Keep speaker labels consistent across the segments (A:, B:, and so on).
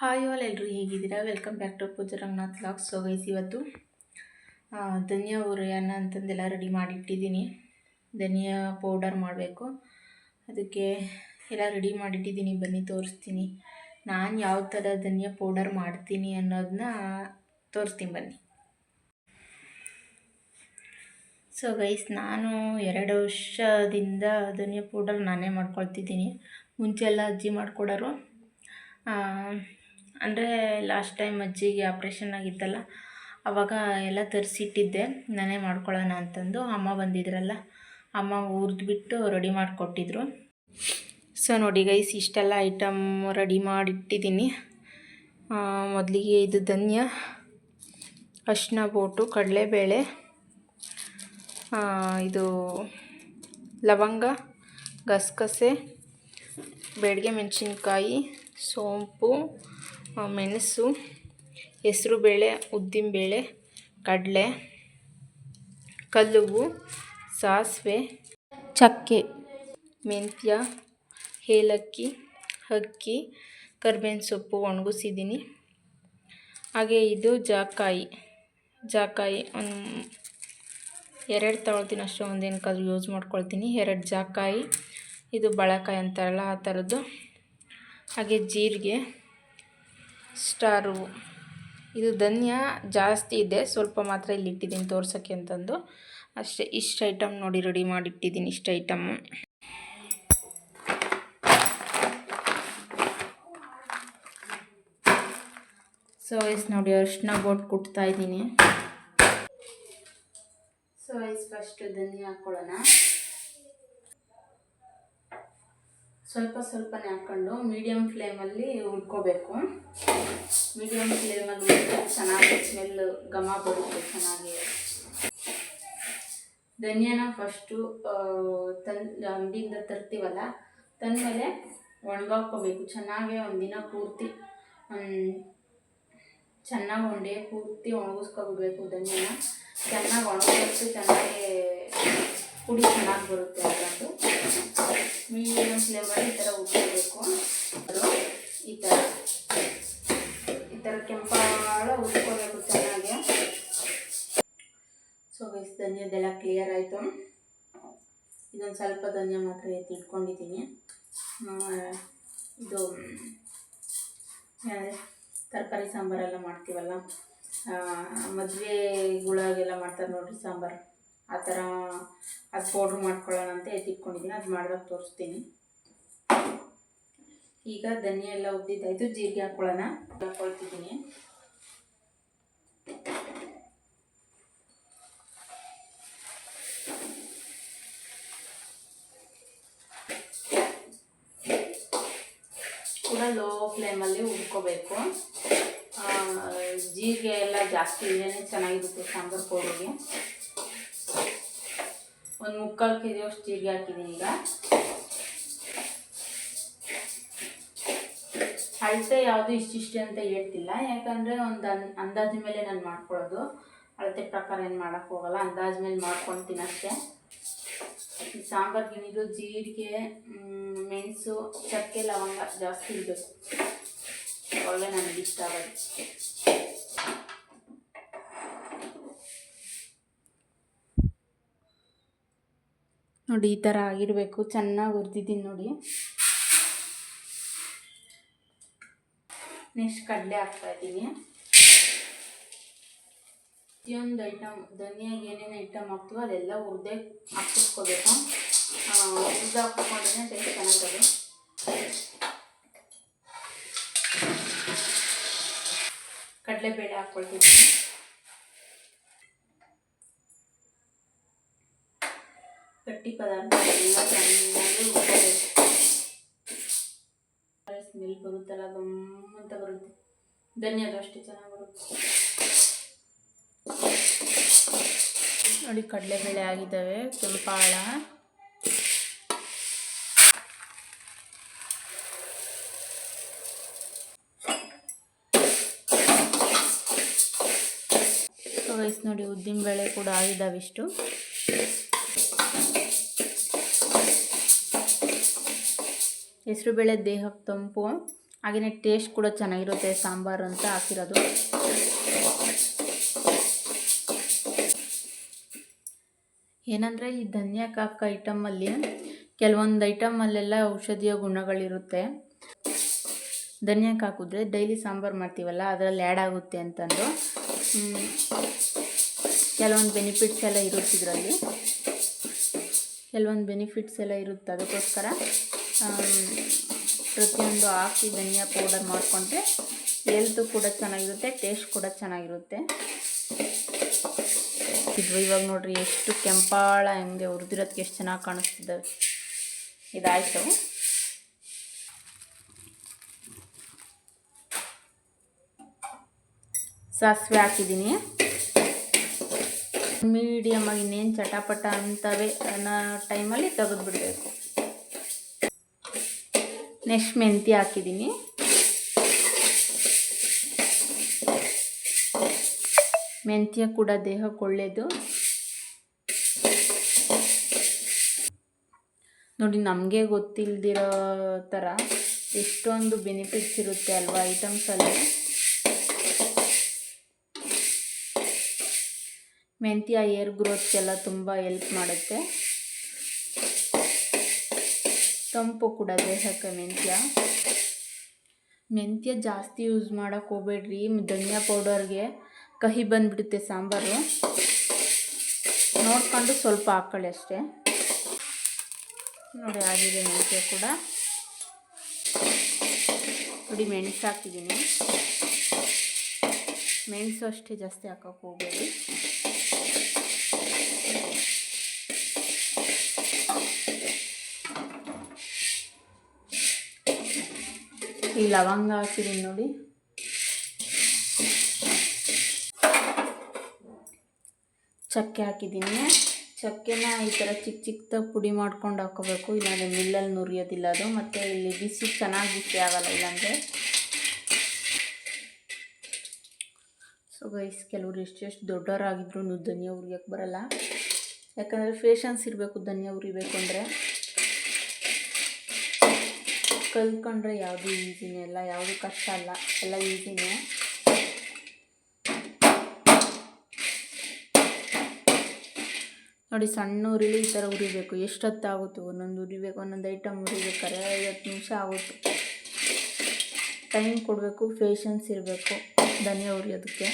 A: Hi all ಎಲ್ಲರೂ ಹೇಗಿದ್ದೀರಾ? Welcome back to Pooja Ranganath locks so guys ಇವತ್ತು ಧನಿಯಾ ಉರಿಯನ್ನ ಅಂತಂದೆಲ್ಲ ರೆಡಿ ಮಾಡಿಟ್ಟಿದ್ದೀನಿ. ಧನಿಯಾ ಪೌಡರ್ ಮಾಡಬೇಕು. ಅದಕ್ಕೆ ಎಲ್ಲ ರೆಡಿ ಮಾಡಿಟ್ಟಿದ್ದೀನಿ. ಬನ್ನಿ, ತೋರಿಸ್ತೀನಿ. ನಾನು ಯಾವ ಥರ ಧನಿಯಾ ಪೌಡರ್ ಮಾಡ್ತೀನಿ ಅನ್ನೋದನ್ನ ತೋರಿಸ್ತೀನಿ ಬನ್ನಿ. ಸೊ ಗೈಸ್ ನಾನು ಎರಡು ವರ್ಷದಿಂದ ಧನಿಯಾ ಪೌಡರ್ ನಾನೇ ಮಾಡ್ಕೊಳ್ತಿದ್ದೀನಿ. ಮುಂಚೆ ಎಲ್ಲ ಅಜ್ಜಿ ಮಾಡಿಕೊಡೋರು. ಅಂದರೆ ಲಾಸ್ಟ್ ಟೈಮ್ ಅಜ್ಜಿಗೆ ಆಪ್ರೇಷನ್ ಆಗಿತ್ತಲ್ಲ ಆವಾಗ ಎಲ್ಲ ತರಿಸಿಟ್ಟಿದ್ದೆ, ನಾನೇ ಮಾಡ್ಕೊಳ್ಳೋಣ ಅಂತಂದು. ಅಮ್ಮ ಬಂದಿದ್ರಲ್ಲ, ಅಮ್ಮ ಹುರಿದ್ಬಿಟ್ಟು ರೆಡಿ ಮಾಡಿಕೊಟ್ಟಿದ್ರು. ಸೊ ನೋಡಿ ಗೈಸ್ ಇಷ್ಟೆಲ್ಲ ಐಟಮ್ ರೆಡಿ ಮಾಡಿಟ್ಟಿದ್ದೀನಿ. ಮೊದಲಿಗೆ ಇದು ಧನ್ಯ ಅರಿಶಿನ ಬೋಟು, ಕಡಲೆಬೇಳೆ ಇದು ಲವಂಗ, ಗಸಗಸೆ ಬೆಳಗ್ಗೆ ಮೆಣಸಿನ್ಕಾಯಿ, ಸೋಂಪು ಮೆಣಸು, ಹೆಸ್ರುಬೇಳೆ, ಉದ್ದಿನಬೇಳೆ, ಕಡಲೆ ಕಲ್ಲುವು ಸಾಸಿವೆ, ಚಕ್ಕೆ, ಮೆಂತ್ಯ, ಏಲಕ್ಕಿ, ಅಕ್ಕಿ, ಕರ್ಬೇವಿನ ಸೊಪ್ಪು ಒಣಗಿಸಿದ್ದೀನಿ. ಹಾಗೆ ಇದು ಜಾಕಾಯಿ. ಜಾಕಾಯಿ ಒಂದು ಎರಡು ತಗೊಳ್ತೀನಿ ಅಷ್ಟು ಒಂದೇನಕ್ಕಾದ್ರೂ ಯೂಸ್ ಮಾಡ್ಕೊಳ್ತೀನಿ. ಎರಡು ಜಾಕಾಯಿ. ಇದು ಬಳಕಾಯಿ ಅಂತಾರಲ್ಲ ಆ ಥರದ್ದು. ಹಾಗೆ ಜೀರಿಗೆ. ಸ್ಟಾರು. ಇದು ಧನ್ಯ ಜಾಸ್ತಿ ಇದೆ, ಸ್ವಲ್ಪ ಮಾತ್ರ ಇಲ್ಲಿ ಇಟ್ಟಿದ್ದೀನಿ ತೋರ್ಸೋಕ್ಕೆ ಅಂತಂದು. ಅಷ್ಟೇ, ಇಷ್ಟು ಐಟಮ್ ನೋಡಿ ರೆಡಿ ಮಾಡಿಟ್ಟಿದ್ದೀನಿ, ಇಷ್ಟು ಐಟಮ್ಮು ಸೊ ಎಸ್ ನೋಡಿ, ಅರಿಶಿನ ಬೋಟ್ ಕುಟ್ತಾ ಇದ್ದೀನಿ. ಸೊ ಎಸ್ ಫಸ್ಟ್ ಧನಿಯಾ ಹಾಕ್ಕೊಳ್ಳೋಣ ಸ್ವಲ್ಪ ಸ್ವಲ್ಪನೇ ಹಾಕ್ಕೊಂಡು ಮೀಡಿಯಮ್ ಫ್ಲೇಮಲ್ಲಿ ಹುರ್ಕೋಬೇಕು. ಮೀಡಿಯಮ್ ಫ್ಲೇಮಲ್ಲಿ ಹುರಿದ್ರೆ ಚೆನ್ನಾಗಿ ಸ್ಮೆಲ್ ಘಮ ಬರುತ್ತೆ, ಚೆನ್ನಾಗಿ. ಧನಿಯಾನ ಫಸ್ಟು ತಂದು ಅಂಗಡಿಯಿಂದ ತರ್ತೀವಲ್ಲ, ತಂದಮೇಲೆ ಒಣಗಾಕೋಬೇಕು ಚೆನ್ನಾಗೆ ಒಂದಿನ ಪೂರ್ತಿ ಚೆನ್ನಾಗಿ ಒಂಡೆ ಪೂರ್ತಿ ಒಣಗಿಸ್ಕೊಬಿಡ್ಬೇಕು ಧನಿಯಾನ. ಚೆನ್ನಾಗಿ ಒಣಗಿಸ್ತು ಚೆನ್ನಾಗಿ ಪುಡಿ ಚೆನ್ನಾಗಿ ಬರುತ್ತೆ ಅದರದ್ದು. ಮೀಡಿಯಮ್ ಫ್ಲೇಮಲ್ಲಿ ಈ ಥರ ಅದು ಈ ಥರ ಈ ಥರ ಕೆಂಪಾಳ ಉಟ್ಕೋಬೇಕು ಚೆನ್ನಾಗಿ. ಸೊ ಗೈಸ್ ಧನ್ಯದೆಲ್ಲ ಕ್ಲಿಯರ್ ಆಯಿತು. ಇದೊಂದು ಸ್ವಲ್ಪ ಧನ್ಯ ಮಾತ್ರ ಎತ್ತಿ ಇಟ್ಕೊಂಡಿದ್ದೀನಿ. ಇದು? ತರಕಾರಿ ಸಾಂಬಾರೆಲ್ಲ ಮಾಡ್ತೀವಲ್ಲ ಮದುವೆಗಳಾಗೆಲ್ಲ ಮಾಡ್ತಾರೆ ನೋಡಿರಿ ಸಾಂಬಾರು. ಆ ಥರ ಅದು ಪೌಡ್ರ್ ಮಾಡ್ಕೊಳ್ಳೋಣ ಅಂತ ಎತ್ತಿಟ್ಕೊಂಡಿದ್ದೀನಿ ಅದು ಮಾಡಿದಾಗ ತೋರಿಸ್ತೀನಿ. ಈಗ ಧನಿಯಾ ಎಲ್ಲ ಉದ್ದಿದ್ದಾಯಿತು, ಜೀರಿಗೆ ಹಾಕ್ಕೊಳ್ಳೋಣ ಹಾಕ್ಕೊಳ್ತಿದ್ದೀನಿ ಕೂಡ ಲೋ ಫ್ಲೇಮಲ್ಲಿ ಹುರ್ಕೋಬೇಕು. ಜೀರಿಗೆ ಎಲ್ಲ ಜಾಸ್ತಿ ಇದ್ರೇ ಚೆನ್ನಾಗಿರುತ್ತೆ ಸಾಂಬಾರು ಪೌಡ್ರಿಗೆ. ಒಂದು ಮುಕ್ಕಾಲು ಕೆ ಜಿಯಷ್ಟು ಜೀರಿಗೆ ಹಾಕಿದ್ದೀನಿ ಈಗ. ಅಳತೆ ಯಾವುದು ಇಷ್ಟಿಷ್ಟೇ ಅಂತ ಹೇಳ್ತಿಲ್ಲ. ಯಾಕಂದರೆ ಒಂದು ಅನ್, ಅಂದಾಜು ಮೇಲೆ ನಾನು ಮಾಡ್ಕೊಳ್ಳೋದು. ಅಳತೆ ಪ್ರಕಾರ ಏನು ಮಾಡೋಕ್ಕೆ ಹೋಗಲ್ಲ. ಅಂದಾಜು ಮೇಲೆ ಮಾಡ್ಕೊಂಡು ತಿನ್ನೋಕ್ಕೆ ಈ ಗಿಣಿದು, ಜೀರಿಗೆ ಮೆಣಸು, ಚಕ್ಕೆ, ಲವಂಗ ಜಾಸ್ತಿ ಇರಬೇಕು. ಒಳ್ಳೆ ನನಗಿಷ್ಟ ಆಗೋದು. ನೋಡಿ, ಈ ಥರ ಆಗಿರಬೇಕು. ಚೆನ್ನಾಗಿ ಹುರಿದಿದ್ದೀನಿ ನೋಡಿ. ನೆಕ್ಸ್ಟ್ ಕಡಲೆ ಹಾಕ್ತಾ ಇದ್ದೀನಿ. ಪ್ರತಿಯೊಂದು ಐಟಮ್ ಧನಿಯಾಗಿ ಏನೇನು ಐಟಮ್ ಹಾಕ್ತೀವೋ ಅದೆಲ್ಲ ಹುರಿದೇ ಹಾಕಿಸ್ಕೋಬೇಕು ಹುರಿದು ಹಾಕ್ಕೊಂಡ್ರೆ ಟೇಸ್ಟ್ ಚೆನ್ನಾಗಿದೆ. ಕಡಲೆಬೇಳೆ ಹಾಕ್ಕೊಳ್ತಿದ್ದೀನಿ. ಪದಾರ್ಥ ಸ್ಮೆಲ್ ಬರುತ್ತಲ್ಲ, ಗಮ್ ಅಂತ ಬರುತ್ತೆ. ಧನ್ಯವಾದ ಅಷ್ಟೇ ಚೆನ್ನಾಗಿ ಬರುತ್ತೆ. ನೋಡಿ, ಕಡಲೆಬೇಳೆ ಆಗಿದ್ದಾವೆ, ಕೆಂಪಾಳ. ವಯಸ್ಸು ನೋಡಿ ಉದ್ದಿನ ಬೇಳೆ ಕೂಡ ಆಗಿದ್ದಾವೆ ಹೆಸರುಬೇಳೆ ದೇಹಕ್ಕೆ ತಂಪು. ಹಾಗೆಯೇ ಟೇಸ್ಟ್ ಕೂಡ ಚೆನ್ನಾಗಿರುತ್ತೆ, ಸಾಂಬಾರು ಅಂತ ಹಾಕಿರೋದು. ಏನಂದರೆ ಈ ಧನ್ಯಕ್ಕೆ ಕಾಕ ಐಟಮಲ್ಲಿ ಕೆಲವೊಂದು ಐಟಮಲ್ಲೆಲ್ಲ ಔಷಧೀಯ ಗುಣಗಳಿರುತ್ತೆ. ಧನ್ಯಕ್ಕೆ ಹಾಕಿದ್ರೆ ಡೈಲಿ ಸಾಂಬಾರು ಮಾಡ್ತೀವಲ್ಲ, ಅದರಲ್ಲಿ ಆ್ಯಡ್ ಆಗುತ್ತೆ ಅಂತಂದು. ಕೆಲವೊಂದು ಬೆನಿಫಿಟ್ಸ್ ಎಲ್ಲ ಇರುತ್ತೆ ಇದರಲ್ಲಿ. ಕೆಲವೊಂದು ಬೆನಿಫಿಟ್ಸ್ ಎಲ್ಲ ಇರುತ್ತೆ ಅದಕ್ಕೋಸ್ಕರ. ಪ್ರತಿಯೊಂದು ಹಾಕಿ ಧನಿಯಾ ಪೌಡರ್ ಮಾಡಿಕೊಂಡ್ರೆ ಎಲ್ತು ಕೂಡ ಚೆನ್ನಾಗಿರುತ್ತೆ ಟೇಸ್ಟ್ ಕೂಡ ಚೆನ್ನಾಗಿರುತ್ತೆ. ಇದು ಇವಾಗ ನೋಡ್ರಿ ಎಷ್ಟು ಕೆಂಪಾಳ ಹೆಂಗೆ ಹುರಿದಿರೋದಕ್ಕೆ ಎಷ್ಟು ಚೆನ್ನಾಗಿ ಕಾಣಿಸ್ತಿದ್ದಾವೆ ಇದಾಯಿತು. ಸಾಸಿವೆ ಹಾಕಿದ್ದೀನಿ. ಮೀಡಿಯಮ್ ಆಗಿ ಇನ್ನೇನು ಚಟಾಪಟ ಅಂತವೆ ಅನ್ನೋ ಟೈಮಲ್ಲಿ ತೆಗೆದುಬಿಡಬೇಕು. ನೆಕ್ಸ್ಟ್ ಮೆಂತ್ಯ ಹಾಕಿದ್ದೀನಿ. ಮೆಂತ್ಯ ಕೂಡ ದೇಹಕ್ಕೆ ಒಳ್ಳೆಯದು ನೋಡಿ, ನಮಗೆ ಗೊತ್ತಿಲ್ದಿರೋ ಥರ ಎಷ್ಟೊಂದು ಬೆನಿಫಿಟ್ಸ್ ಇರುತ್ತೆ ಅಲ್ವಾ ಐಟಮ್ಸಲ್ಲಿ ಮೆಂತ್ಯ ಏರ್ ಗ್ರೋತ್ಗೆಲ್ಲ ತುಂಬ ಹೆಲ್ಪ್ ಮಾಡುತ್ತೆ. ತಂಪು ಕೂಡ ದೇಹಕ್ಕೆ ಮೆಂತ್ಯ. ಮೆಂತ್ಯ ಜಾಸ್ತಿ ಯೂಸ್ ಮಾಡೋಕ್ಕೆ ಹೋಗ್ಬೇಡ್ರಿ, ಧನಿಯಾ ಪೌಡರ್ಗೆ. ಕಹಿ ಬಂದುಬಿಡುತ್ತೆ ಸಾಂಬಾರು. ನೋಡ್ಕೊಂಡು ಸ್ವಲ್ಪ ಹಾಕ್ಕೊಳ್ಳಿ ಅಷ್ಟೇ. ನೋಡಿ, ಆಗಿದೆ ಮೆಂತ್ಯ ಕೂಡ. ನೋಡಿ ಮೆಣಸು ಹಾಕಿದ್ದೀನಿ ಮೆಣಸು ಅಷ್ಟೇ ಜಾಸ್ತಿ ಹಾಕೋಕ್ಕೆ ಹೋಗಬೇಡಿ. ಈ ಲವಂಗ ಹಾಕಿದ್ದೀನಿ ನೋಡಿ. ಚಕ್ಕೆ ಹಾಕಿದ್ದೀನಿ ಚಕ್ಕೆನ ಈ ಥರ ಚಿಕ್ಕ ಚಿಕ್ಕದಾಗಿ ಪುಡಿ ಮಾಡ್ಕೊಂಡು ಹಾಕೋಬೇಕು. ಇಲ್ಲಾಂದರೆ ಮಿಲ್ಲಲ್ಲಿ ನುರಿಯೋದಿಲ್ಲ ಅದು. ಮತ್ತು ಇಲ್ಲಿ ಬಿಸಿ ಚೆನ್ನಾಗಿ ಬಿಸಿ ಆಗಲ್ಲ ಇಲ್ಲಾಂದರೆ. ಸೊ ಗೈಸ್ ಕೆಲವರು ಎಷ್ಟೆಷ್ಟು ದೊಡ್ಡವರಾಗಿದ್ರು ಧನಿಯಾ ಉರಿಯೋಕ್ಕೆ ಬರಲ್ಲ. ಯಾಕಂದರೆ ಫೇಷನ್ಸ್ ಇರಬೇಕು, ಧನಿಯಾ ಉರಿಬೇಕು ಅಂದರೆ ಕಲ್ತ್ಕೊಂಡ್ರೆ ಯಾವುದು ಈಸಿನೇ ಅಲ್ಲ ಯಾವುದು ಕಷ್ಟ ಅಲ್ಲ. ಎಲ್ಲ ಈಸಿನೇ ನೋಡಿ, ಸಣ್ಣ ಉರಿಲಿ ಈ ಥರ ಉರಿಬೇಕು. ಎಷ್ಟೊತ್ತಾಗುತ್ತೆ? ಒಂದೊಂದು ಉರಿಬೇಕು, ಒಂದೊಂದು ಐಟಮ್ ಉರಿಬೇಕಾದ್ರೆ ಐವತ್ತು ನಿಮಿಷ ಆಗುತ್ತೆ? ಟೈಮ್ ಕೊಡಬೇಕು ಪೇಷನ್ಸ್ ಇರಬೇಕು, ಧನಿಯಾ ಉರಿಯೋದಕ್ಕೆ.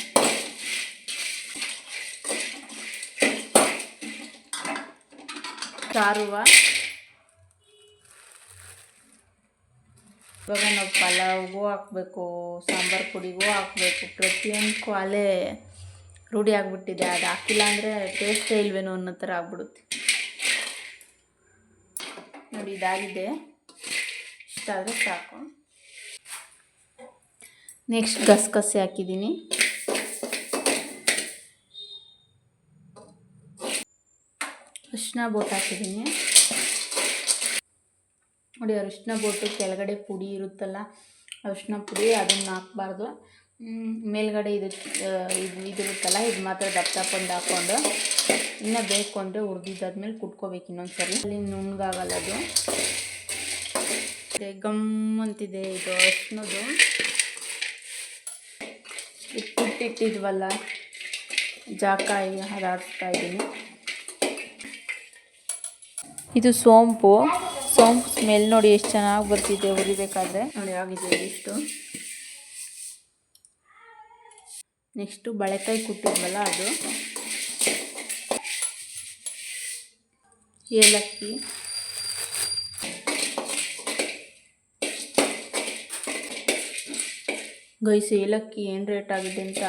A: ಸಾರುವ ಇವಾಗ ನಾವು ಪಲಾವ್ಗೂ ಹಾಕಬೇಕು, ಸಾಂಬಾರು ಪುಡಿಗೂ ಹಾಕಬೇಕು. ಪ್ರತಿಯೊಂದಕ್ಕೂ ಅಲ್ಲೇ ರೂಢಿ ಆಗಿಬಿಟ್ಟಿದೆ. ಅದು ಹಾಕಿಲ್ಲ ಅಂದರೆ ಟೇಸ್ಟೇ ಇಲ್ವೇನೋ ಅನ್ನೋ ಥರ ಆಗ್ಬಿಡುತ್ತೆ. ನೋಡಿ, ಇದಾಗಿದೆ. ಇಷ್ಟ ಆದರೆ ಸಾಕು. ನೆಕ್ಸ್ಟ್ ಗಸಗಸೆ ಹಾಕಿದ್ದೀನಿ. ಅರಿಶಿನ ಬೋಟ್ ಹಾಕಿದ್ದೀನಿ. ನೋಡಿ, ಅರಿಶಿನ ಬೋಟು ಕೆಳಗಡೆ ಪುಡಿ ಇರುತ್ತಲ್ಲ, ಅರಿಶಿನ ಪುಡಿ ಅದನ್ನು ಹಾಕ್ಬಾರ್ದು. ಮೇಲ್ಗಡೆ ಇದು ಇದು ಇದಿರುತ್ತಲ್ಲ ಇದು ಮಾತ್ರ ದಪ್ಪ ದಪ್ಪಂದು ಹಾಕ್ಕೊಂಡು, ಇನ್ನು ಬೇಕು ಅಂದರೆ ಹುರಿದಿದ್ದಾದ್ಮೇಲೆ ಕುಟ್ಕೋಬೇಕು ಇನ್ನೊಂದು ಸರಿ ಅಲ್ಲಿ ನುಣ್ಣಗಾಗಲ್ಲ ಅದು. ಗಮ್ ಅಂತಿದೆ ಇದು ಅರಿಶಿನದು. ಇಟ್ಟಿಟ್ಟಿದ್ವಲ್ಲ ಜಾಕಾಯಿ ಹದಾಡ್ತಾ ಇದ್ದೀನಿ. ಇದು ಸೋಂಪು. ಸೋಂಪು ಸ್ಮೆಲ್ ನೋಡಿ ಎಷ್ಟು ಚೆನ್ನಾಗಿ ಬರ್ತಿದೆ ಹುರಿಬೇಕಾದ್ರೆ ನೋಡಿ, ಆಗಿದೆ ಇಷ್ಟು ನೆಕ್ಸ್ಟು ಬಳೆಕಾಯಿ ಕುಟ್ಟಿದ್ವಲ್ಲ ಅದು. ಏಲಕ್ಕಿ. ಗೈಸು, ಏಲಕ್ಕಿ ಏನು ರೇಟ್ ಆಗಿದೆ ಅಂತ.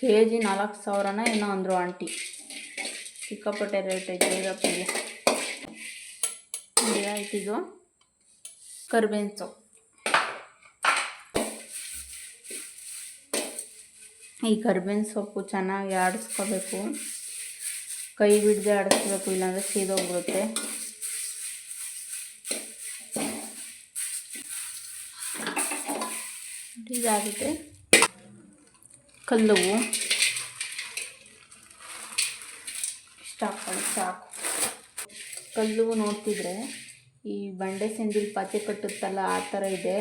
A: ಕೆ ಜಿ ನಾಲ್ಕು ಸಾವಿರನ ಏನೋ ಅಂದರು ಆಂಟಿ. ಸಿಕ್ಕಾಪಟ್ಟೆ ರೇಟ್ ಐತೆ ಏಲಕ್ಕಿಗೆ ನೋಡಿ ಆಯ್ತಿದು ಕರ್ಬೇವಿನ ಸೊಪ್ಪು ಈ ಕರ್ಬೇವಿನ ಸೊಪ್ಪು ಚೆನ್ನಾಗಿ ಆಡಿಸ್ಕೋಬೇಕು. ಕೈ ಬಿಡದೆ ಆಡಿಸ್ಕೋಬೇಕು, ಇಲ್ಲಾಂದರೆ ಸೀದೋಗ್ಬಿಡುತ್ತೆ. ಇದಾಗುತ್ತೆ. ಕಲ್ಲುವು. ಇಷ್ಟ ಹಾಕ್ಕೊಳ್ಳಿ ಸಾಕು. ಕಲ್ಲು ನೋಡ್ತಿದ್ರೆ ಈ ಬಂಡೆ ಸೆಂದಿಲ್ ಪಾತೆ ಕಟ್ಟುತ್ತಲ್ಲ, ಆ ಥರ ಇದೆ.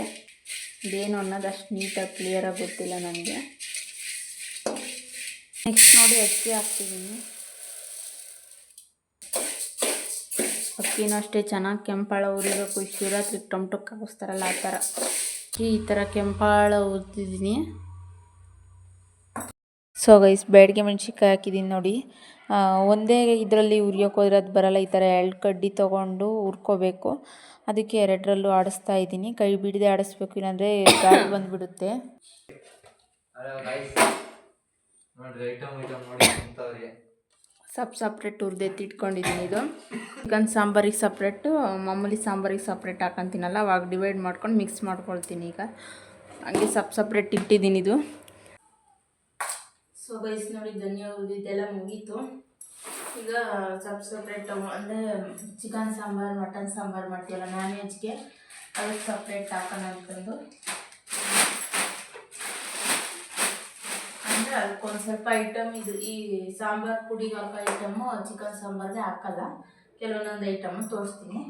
A: ಇದೇನು ಅನ್ನೋದು ಅಷ್ಟು ನೀಟಾಗಿ ಕ್ಲಿಯರಾಗಿ ಗೊತ್ತಿಲ್ಲ ನನಗೆ. ನೆಕ್ಸ್ಟ್ ನೋಡಿ ಅಕ್ಕಿ ಹಾಕ್ತಿದ್ದೀನಿ ಅಕ್ಕಿನೂ ಅಷ್ಟೇ ಚೆನ್ನಾಗಿ ಕೆಂಪಾಳ ಉರಿಬೇಕು. ಶಿವರಾತ್ರಿ ಟೊಮ್ಟೊಕ್ಕೆ ಹಾಕಿಸ್ತಾರಲ್ಲ ಆ ಥರ. ಈ ಥರ ಕೆಂಪಾಳ ಉರ್ತಿದ್ದೀನಿ ಸೊ ಗೈಸ್ ಬೇಡ್ಗೆ ಮೆಣ್ಸಿನ್ಕಾಯಿ ಹಾಕಿದ್ದೀನಿ ನೋಡಿ. ಒಂದೇ ಇದರಲ್ಲಿ ಉರಿಯೋಕೆ ಹೋದ್ರೆ ಅದು ಬರಲ್ಲ ಈ ಥರ ಎರಡು ಕಡ್ಡಿ ತೊಗೊಂಡು ಹುರ್ಕೋಬೇಕು. ಅದಕ್ಕೆ ಎರಡರಲ್ಲೂ ಆಡಿಸ್ತಾ ಇದ್ದೀನಿ. ಕೈ ಬಿಡದೆ ಆಡಿಸ್ಬೇಕು ಇಲ್ಲಾಂದರೆ ಗಾಳಿ ಬಂದುಬಿಡುತ್ತೆ. ಸಪ್ ಸಪ್ರೇಟ್ ಹುರಿದೆತ್ತಿ ಇಟ್ಕೊಂಡಿದ್ದೀನಿ ಇದು. ಚಿಕನ್ ಸಾಂಬಾರಿಗೆ ಸಪ್ರೇಟು ಮಾಮೂಲಿ ಸಾಂಬಾರಿಗೆ ಸಪ್ರೇಟ್ ಹಾಕೊಂತೀನಲ್ಲ ಅವಾಗ ಡಿವೈಡ್ ಮಾಡ್ಕೊಂಡು ಮಿಕ್ಸ್ ಮಾಡ್ಕೊಳ್ತೀನಿ ಈಗ. ಹಂಗೆ ಸಪ್ ಸಪ್ರೇಟ್ ಇಟ್ಟಿದ್ದೀನಿ ಇದು. ಸೊ ಗೈಸ್ ನೋಡಿ ಧನಿಯಾ ಇದೆಲ್ಲ ಮುಗೀತು. ಈಗ ಸಪ್ ಸಪ್ರೇಟ್ ಅಂದರೆ, ಚಿಕನ್ ಸಾಂಬಾರು, ಮಟನ್ ಸಾಂಬಾರು ಮಾಡ್ತೀವಲ್ಲ, ನಾನ್ ವೆಜ್ಗೆ, ಅದಕ್ಕೆ ಸಪ್ರೇಟ್ ಹಾಕೋಣ ಅಂತಂದು ಅಂದರೆ ಅದಕ್ಕೊಂದು ಸ್ವಲ್ಪ ಐಟಮ್ ಇದು, ಈ ಸಾಂಬಾರು ಪುಡಿಗೆ ಹಾಕೋ ಐಟಮು ಚಿಕನ್ ಸಾಂಬಾರ್ಗೆ ಹಾಕಲ್ಲ. ಕೆಲವೊಂದೊಂದು ಐಟಮು ತೋರಿಸ್ತೀನಿ.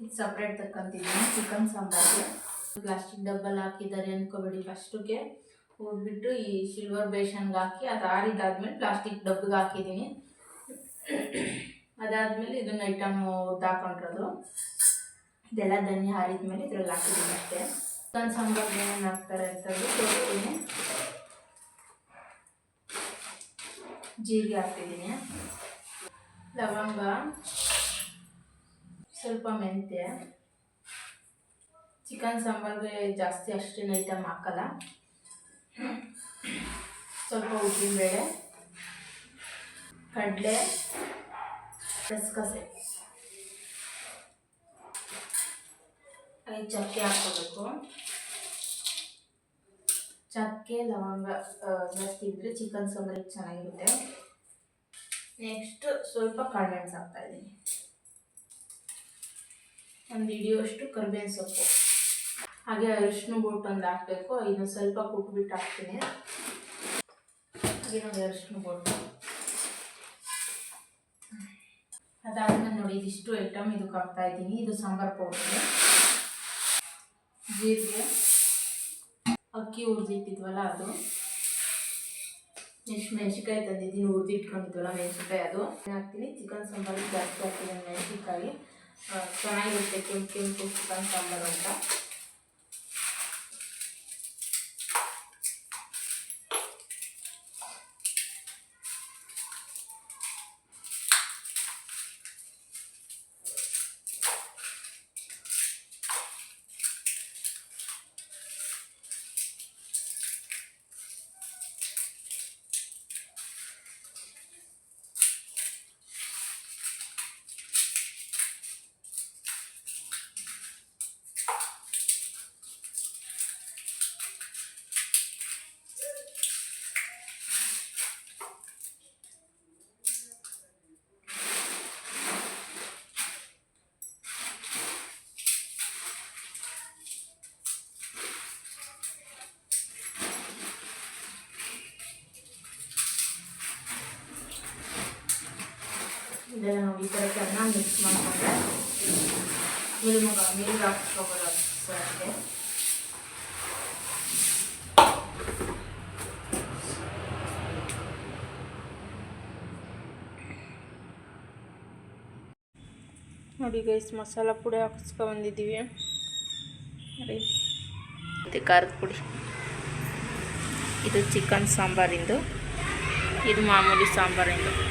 A: ಇದು ಸಪ್ರೇಟ್ ತಕ್ಕಂತಿದ್ದೀನಿ, ಚಿಕನ್ ಸಾಂಬಾರ್ಗೆ. ಪ್ಲಾಸ್ಟಿಕ್ ಡಬ್ಬಲ್ಲಿ ಹಾಕಿದ್ದಾರೆ ಅನ್ಕೋಬೇಡಿ ಫಸ್ಟಿಗೆ. ಹೋಗ್ಬಿಟ್ಟು ಈ ಸಿಲ್ವರ್ ಬೇಷನ್ಗೆ ಹಾಕಿ ಅದು ಆರಿದಾದ್ಮೇಲೆ ಪ್ಲಾಸ್ಟಿಕ್ ಡಬ್ಬಿಗೆ ಹಾಕಿದ್ದೀನಿ. ಅದಾದಮೇಲೆ ಇದನ್ನ ಐಟಮ್ ಹಾಕೊಂಡಿರೋದು. ಇದೆಲ್ಲ ಧನ್ಯ ಹಾರಿದ್ಮೇಲೆ ಇದ್ರಲ್ಲಿ ಹಾಕಿದ್ದೀನಿ ಅಷ್ಟೇ. ಚಿಕನ್ ಸಾಂಬಾರ್ ಏನೇನು ಹಾಕ್ತಾರೆ ಅಂತಂದು ತೋರಿಸ್ತೀನಿ. ಜೀರಿಗೆ ಹಾಕ್ತಿದ್ದೀನಿ ಲವಂಗ, ಸ್ವಲ್ಪ ಮೆಂತ್ಯ. ಚಿಕನ್ ಸಾಂಬಾರ್ಗೆ ಜಾಸ್ತಿ ಅಷ್ಟೇನು ಐಟಮ್ ಹಾಕಲ್ಲ. ಸ್ವಲ್ಪ ಉದ್ದಿನಬೇಳೆ ಕಡಲೆ, ಗಸಗಸೆ. ಐದು ಚಕ್ಕೆ ಹಾಕ್ಕೋಬೇಕು. ಚಕ್ಕೆ, ಲವಂಗ ಜಾಸ್ತಿ ಇದ್ದರೆ ಚಿಕನ್ ಸಾಂಬಾರಿಗೆ ಚೆನ್ನಾಗಿರುತ್ತೆ. ನೆಕ್ಸ್ಟ್ ಸ್ವಲ್ಪ ಕಾಳ್ಮೆಣ್ಸು ಹಾಕ್ತಾ ಇದ್ದೀನಿ. ಒಂದು ಹಿಡಿಯುವಷ್ಟು ಕರಿಬೇವಿನ ಸೊಪ್ಪು. ಹಾಗೆ ಅರಿಶಿನ ಬೋಟ್ ಒಂದು ಹಾಕಬೇಕು. ಇದನ್ನು ಸ್ವಲ್ಪ ಕುಟ್ಬಿಟ್ಟು ಹಾಕ್ತೀನಿ. ಹಾಗೆ ನೋಡಿ ಅರಿಶಿನ ಬೋಟ್. ಅದಾದ್ಮೇಲೆ ನೋಡಿ ಇದಿಷ್ಟು ಐಟಮ್ ಇದಕ್ಕೆ ಹಾಕ್ತಾ ಇದ್ದೀನಿ. ಇದು ಸಾಂಬಾರ್ ಪೌಡರ್. ಜೀರಿಗೆ. ಅಕ್ಕಿ ಹುರಿದಿಟ್ಟಿದ್ವಲ್ಲ ಅದು. ಎಷ್ಟು ಮೆಣಸಿನ್ಕಾಯಿ ತಂದಿದ್ದೀನಿ. ಹುರಿದಿಟ್ಕೊಂಡಿದ್ವಲ್ಲ ಮೆಣಸಿನ್ಕಾಯಿ ಅದು. ಹಾಕ್ತೀನಿ. ಚಿಕನ್ ಸಾಂಬಾರು ಜಾಸ್ತಿ ಹಾಕ್ತೀನಿ ಮೆಣಸಿನ್ಕಾಯಿ. ಆ, ಚೆನ್ನಾಗಿರುತ್ತೆ. ಕೆಂಪು ಕೆಂಪು ಚಿಕನ್ ಸಾಂಬಾರು ಅಂತ. ಚೆನ್ನಾಗಿ ಮಿಕ್ಸ್ ಮಾಡಿಕೊಂಡ್ರೆ ಮಿಲ್ ನೀರು ನೋಡಿ ಗೈಸ್ ಮಸಾಲ ಪುಡಿ ಹಾಕಿಸ್ಕೊಂಬಂದಿದ್ದೀವಿ ನೋಡಿ. ಮತ್ತು ಖಾರದ ಪುಡಿ. ಇದು ಚಿಕನ್ ಸಾಂಬಾರಿಂದು. ಇದು ಮಾಮೂಲಿ ಸಾಂಬಾರಿಂದು.